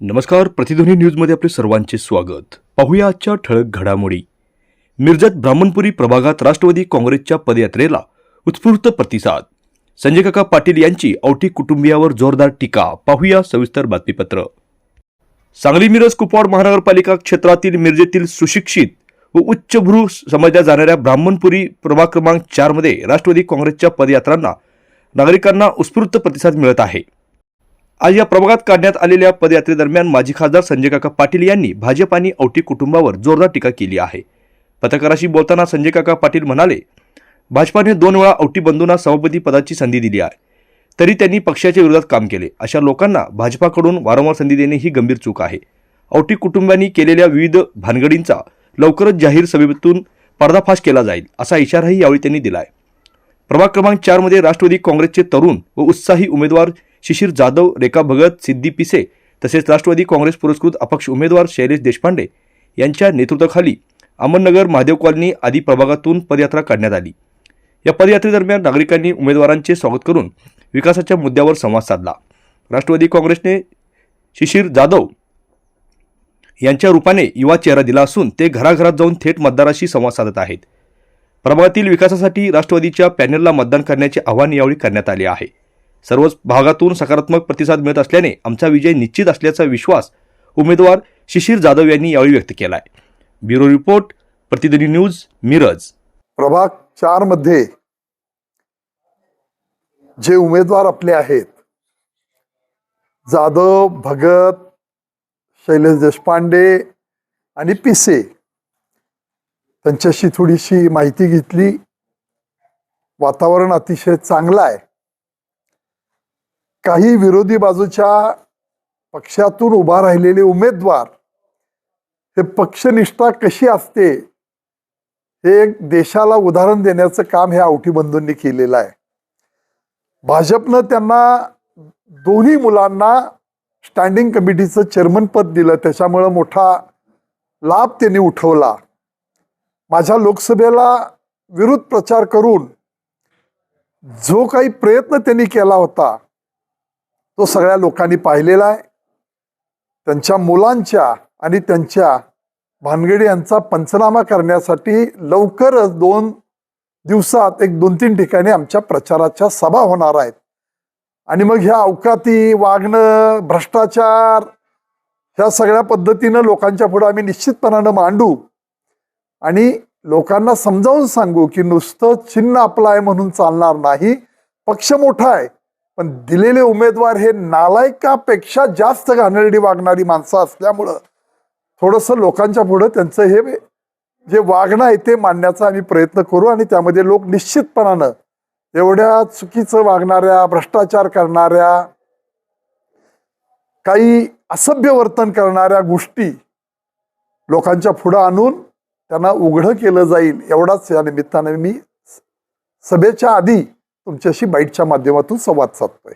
नमस्कार प्रतिध्वनी न्यूजमध्ये आपले सर्वांचे स्वागत. पाहूया आजच्या ठळक घडामोडी. मिरजत ब्राह्मणपुरी प्रभागात राष्ट्रवादी काँग्रेसच्या पदयात्रेला उत्स्फूर्त प्रतिसाद. संजय काका पाटील यांची औटी कुटुंबियावर जोरदार टीका. पाहूया सविस्तर बातमीपत्र. सांगली मिरज कुपवाड महानगरपालिका क्षेत्रातील मिरजेतील सुशिक्षित व उच्चभ्रू समजल्या जाणाऱ्या ब्राह्मणपुरी प्रभाग क्रमांक चारमध्ये राष्ट्रवादी काँग्रेसच्या पदयात्रांना नागरिकांना उत्स्फूर्त प्रतिसाद मिळत आहे. आज या प्रभागात काढण्यात आलेल्या पदयात्रेदरम्यान माजी खासदार संजय काका पाटील यांनी भाजप आणि औटी कुटुंबावर जोरदार टीका केली आहे. पत्रकाराशी बोलताना संजय काका पाटील म्हणाले भाजपाने दोन वेळा औटी बंधूंना सभापती पदाची संधी दिली आहे. तरी त्यांनी पक्षाच्या विरोधात काम केले. अशा लोकांना भाजपाकडून वारंवार संधी देणे ही गंभीर चूक आहे. औटी कुटुंबांनी केलेल्या विविध भानगडींचा लवकरच जाहीर सभेतून पर्दाफाश केला जाईल असा इशाराही यावेळी त्यांनी दिला आहे प्रभाग क्रमांक चारमध्ये राष्ट्रवादी काँग्रेसचे तरुण व उत्साही उमेदवार शिशिर जाधव रेखा भगत सिद्धी पिसे तसेच राष्ट्रवादी काँग्रेस पुरस्कृत अपक्ष उमेदवार शैलेश देशपांडे यांच्या नेतृत्वाखाली अहमदनगर महादेव कॉलनी आदी प्रभागातून पदयात्रा काढण्यात आली. या पदयात्रेदरम्यान नागरिकांनी उमेदवारांचे स्वागत करून विकासाच्या मुद्द्यावर संवाद साधला. राष्ट्रवादी काँग्रेसने शिशिर जाधव यांच्या रूपाने युवा चेहरा दिला असून ते घराघरात जाऊन थेट मतदाराशी संवाद साधत आहेत. प्रभागातील विकासासाठी राष्ट्रवादीच्या पॅनेलला मतदान करण्याचे आवाहन यावेळी करण्यात आले आहे. सर्वच भागातून सकारात्मक प्रतिसाद मिळत असल्याने आमचा विजय निश्चित असल्याचा विश्वास उमेदवार शिशिर जाधव यांनी यावेळी व्यक्त केला आहे bureau report Pratidini news Miraj. प्रभाग चारमध्ये जे उमेदवार आपले आहेत जाधव भगत शैलेश देशपांडे आणि पिसे त्यांच्याशी थोडीशी माहिती घेतली. वातावरण अतिशय चांगलं आहे. काही विरोधी बाजूच्या पक्षातून उभा राहिलेले उमेदवार हे पक्षनिष्ठा कशी असते हे एक देशाला उदाहरण देण्याचं काम हे आवटी बंधूंनी केलेलं आहे. भाजपनं त्यांना दोन्ही मुलांना स्टँडिंग कमिटीचं चेअरमन पद दिलं त्याच्यामुळं मोठा लाभ त्यांनी उठवला. माझ्या लोकसभेला विरोध प्रचार करून जो काही प्रयत्न त्यांनी केला होता तो सगळ्या लोकांनी पाहिलेला आहे. त्यांच्या मुलांच्या आणि त्यांच्या भानगडी यांचा पंचनामा करण्यासाठी लवकरच दोन दिवसात एक दोन तीन ठिकाणी आमच्या प्रचाराच्या सभा होणार आहेत. आणि मग ह्या अवकाती वागणं भ्रष्टाचार ह्या सगळ्या पद्धतीनं लोकांच्या पुढे आम्ही निश्चितपणानं मांडू. आणि लोकांना समजावून सांगू की नुसतं चिन्ह आपलं आहे म्हणून चालणार नाही. पक्ष मोठा आहे. पण दिलेले उमेदवार हे नालायकापेक्षा जास्त घाणेरडी वागणारी माणसं असल्यामुळं थोडंसं लोकांच्या पुढं त्यांचं हे जे वागणं आहे ते मांडण्याचा आम्ही प्रयत्न करू आणि त्यामध्ये लोक निश्चितपणानं एवढ्या चुकीचं वागणाऱ्या भ्रष्टाचार करणाऱ्या काही असभ्य वर्तन करणाऱ्या गोष्टी लोकांच्या पुढं आणून त्यांना उघडं केलं जाईल एवढाच या निमित्ताने मी सभेच्या आधी तुमच्याशी बाईटच्या माध्यमातून संवाद साधतोय.